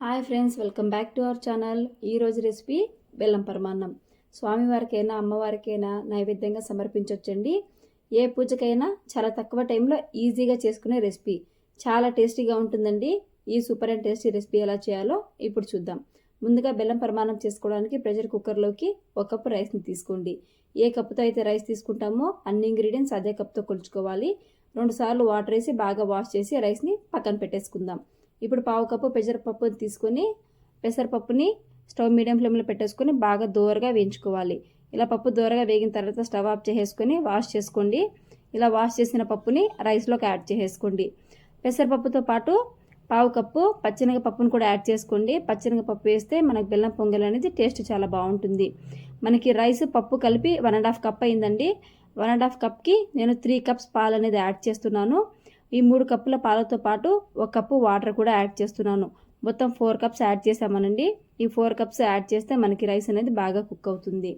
Hi friends welcome back to our channel ఈరోజు recipe బెల్లం పరమాన్నం. స్వామివారికైనా అమ్మవారికైనా నైవేద్యంగా సమర్పించవచ్చండి ఏ పూజకైనా చాలా తక్కువ టైంలో ఈజీగా చేసుకునే రెసిపీ చాలా టేస్టీగా ఉంటుందండి. ఈ సూపర్ అండ్ టేస్టీ రెసిపీ ఎలా చేయాలో ఇప్పుడు చూద్దాం. ముందుగా బెల్లం పరమాన్నం చేసుకోవడానికి ప్రెషర్ కుక్కర్లోకి ఒక కప్పు రైస్ని తీసుకోండి. ఏ కప్పుతో అయితే రైస్ తీసుకుంటామో అన్ని ఇంగ్రీడియంట్స్ అదే కప్తో కొలుచుకోవాలి. రెండుసార్లు వాటర్ వేసి బాగా వాష్ చేసి రైస్ని పక్కన పెట్టేసుకుందాం. ఇప్పుడు పావు కప్పు పెసరపప్పుని తీసుకొని పెసరపప్పుని స్టవ్ మీడియం ఫ్లేమ్లో పెట్టేసుకొని బాగా దోరగా వేయించుకోవాలి. ఇలా పప్పు దోరగా వేగిన తర్వాత స్టవ్ ఆఫ్ చేసేసుకొని వాష్ చేసుకోండి. ఇలా వాష్ చేసిన పప్పుని రైస్లోకి యాడ్ చేసేసుకోండి. పెసరపప్పుతో పాటు పావు కప్పు పప్పును కూడా యాడ్ చేసుకోండి. పప్పు వేస్తే మనకు బెల్లం పొంగల్ అనేది టేస్ట్ చాలా బాగుంటుంది. మనకి రైస్ పప్పు కలిపి వన్ అండ్ హాఫ్ కప్ అయిందండి. వన్ అండ్ హాఫ్ కప్కి నేను త్రీ కప్స్ పాలు అనేది యాడ్ చేస్తున్నాను. ఈ మూడు కప్పుల పాలతో పాటు ఒక కప్పు వాటర్ కూడా యాడ్ చేస్తున్నాను. మొత్తం ఫోర్ కప్స్ యాడ్ చేసామనండి ఈ ఫోర్ కప్స్ యాడ్ చేస్తే మనకి రైస్ అనేది బాగా కుక్ అవుతుంది.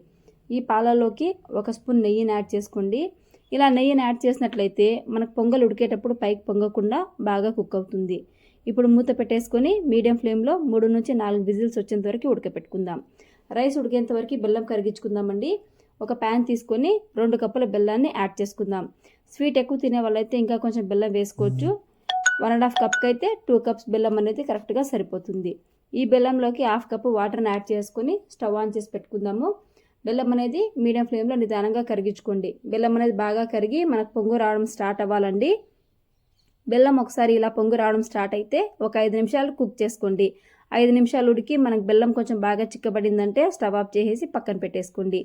ఈ పాలలోకి ఒక స్పూన్ నెయ్యిని యాడ్ చేసుకోండి. ఇలా నెయ్యిని యాడ్ చేసినట్లయితే మనకు పొంగల్ ఉడికేటప్పుడు పైకి పొంగకుండా బాగా కుక్ అవుతుంది. ఇప్పుడు మూత పెట్టేసుకొని మీడియం ఫ్లేమ్లో మూడు నుంచి నాలుగు విజిల్స్ వచ్చేంత వరకు ఉడకపెట్టుకుందాం. రైస్ ఉడికేంత వరకు బెల్లం కరిగించుకుందామండి. ఒక ప్యాన్ తీసుకొని రెండు కప్పుల బెల్లాన్ని యాడ్ చేసుకుందాం. స్వీట్ ఎక్కువ తినే వాళ్ళైతే ఇంకా కొంచెం బెల్లం వేసుకోవచ్చు. వన్ అండ్ హాఫ్ కప్కి అయితే టూ కప్స్ బెల్లం అనేది కరెక్ట్గా సరిపోతుంది. ఈ బెల్లంలోకి హాఫ్ కప్పు వాటర్ని యాడ్ చేసుకొని స్టవ్ ఆన్ చేసి పెట్టుకుందాము. బెల్లం అనేది మీడియం ఫ్లేమ్లో నిదానంగా కరిగించుకోండి. బెల్లం అనేది బాగా కరిగి మనకు పొంగు రావడం స్టార్ట్ అవ్వాలండి. బెల్లం ఒకసారి ఇలా పొంగు రావడం స్టార్ట్ అయితే ఒక ఐదు నిమిషాలు కుక్ చేసుకోండి. ఐదు నిమిషాలు ఉడికి మనకు బెల్లం కొంచెం బాగా చిక్కబడిందంటే స్టవ్ ఆఫ్ చేసేసి పక్కన పెట్టేసుకోండి.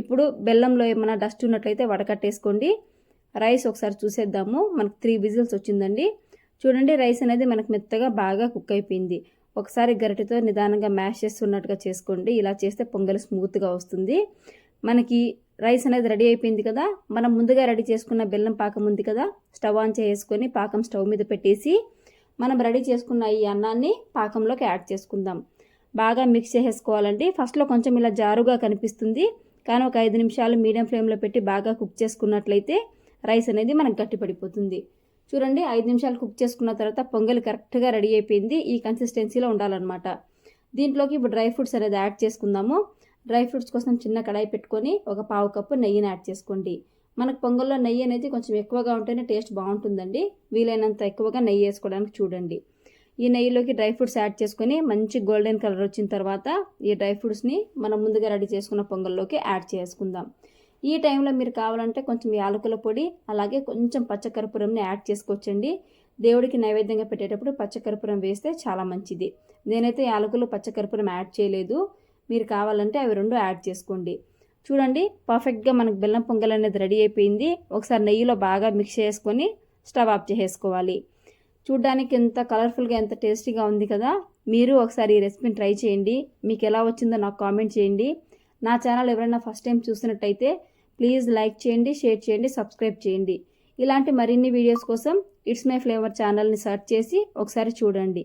ఇప్పుడు బెల్లంలో ఏమైనా డస్ట్ ఉన్నట్లయితే వడకట్టేసుకోండి. రైస్ ఒకసారి చూసేద్దాము. మనకు త్రీ విజిల్స్ వచ్చిందండి. చూడండి రైస్ అనేది మనకు మెత్తగా బాగా కుక్ అయిపోయింది. ఒకసారి గరిటెతో నిదానంగా మ్యాష్ చేస్తున్నట్టుగా చేసుకోండి. ఇలా చేస్తే పొంగల్ స్మూత్గా వస్తుంది. మనకి రైస్ అనేది రెడీ అయిపోయింది కదా. మనం ముందుగా రెడీ చేసుకున్న బెల్లం పాకం ఉంది కదా. స్టవ్ ఆన్ చేసుకొని పాకం స్టవ్ మీద పెట్టేసి మనం రెడీ చేసుకున్న ఈ అన్నాన్ని పాకంలోకి యాడ్ చేసుకుందాం. బాగా మిక్స్ చేసేసుకోవాలండి. ఫస్ట్లో కొంచెం ఇలా జారుగా కనిపిస్తుంది. కానీ ఒక ఐదు నిమిషాలు మీడియం ఫ్లేమ్లో పెట్టి బాగా కుక్ చేసుకున్నట్లయితే రైస్ అనేది మనకు గట్టిపడిపోతుంది. చూడండి ఐదు నిమిషాలు కుక్ చేసుకున్న తర్వాత పొంగల్ కరెక్ట్గా రెడీ అయిపోయింది. ఈ కన్సిస్టెన్సీలో ఉండాలన్నమాట. దీంట్లోకి ఇప్పుడు డ్రై ఫ్రూట్స్ అనేది యాడ్ చేసుకుందాము. డ్రై ఫ్రూట్స్ కోసం చిన్న కడాయి పెట్టుకొని ఒక పావు కప్పు నెయ్యిని యాడ్ చేసుకోండి. మనకు పొంగల్లో నెయ్యి అనేది కొంచెం ఎక్కువగా ఉంటేనే టేస్ట్ బాగుంటుందండి. వీలైనంత ఎక్కువగా నెయ్యి వేసుకోవడానికి చూడండి. ఈ నెయ్యిలోకి డ్రై ఫ్రూట్స్ యాడ్ చేసుకొని మంచి గోల్డెన్ కలర్ వచ్చిన తర్వాత ఈ డ్రై ఫ్రూట్స్ని మనం ముందుగా రెడీ చేసుకున్న పొంగల్లోకి యాడ్ చేసుకుందాం. ఈ టైంలో మీరు కావాలంటే కొంచెం యాలకుల పొడి అలాగే కొంచెం పచ్చకర్పూరంని యాడ్ చేసుకోవచ్చండి. దేవుడికి నైవేద్యంగా పెట్టేటప్పుడు పచ్చకర్పూరం వేస్తే చాలా మంచిది. నేనైతే యాలకులు పచ్చకర్పూరం యాడ్ చేయలేదు. మీరు కావాలంటే అవి రెండు యాడ్ చేసుకోండి. చూడండి పర్ఫెక్ట్గా మనకు బెల్లం పొంగల్ అనేది రెడీ అయిపోయింది. ఒకసారి నెయ్యిలో బాగా మిక్స్ చేసుకొని స్టవ్ ఆఫ్ చేసేసుకోవాలి. చూడ్డానికి ఎంత కలర్ఫుల్గా ఎంత టేస్టీగా ఉంది కదా. మీరు ఒకసారి ఈ రెసిపీని ట్రై చేయండి. మీకు ఎలా వచ్చిందో నాకు కామెంట్ చేయండి. నా ఛానల్ ఎవరైనా ఫస్ట్ టైం చూసినట్టయితే ప్లీజ్ లైక్ చేయండి షేర్ చేయండి సబ్స్క్రైబ్ చేయండి. ఇలాంటి మరిన్ని వీడియోస్ కోసం ఇట్స్ మై ఫ్లేవర్ ఛానల్ని సెర్చ్ చేసి ఒకసారి చూడండి.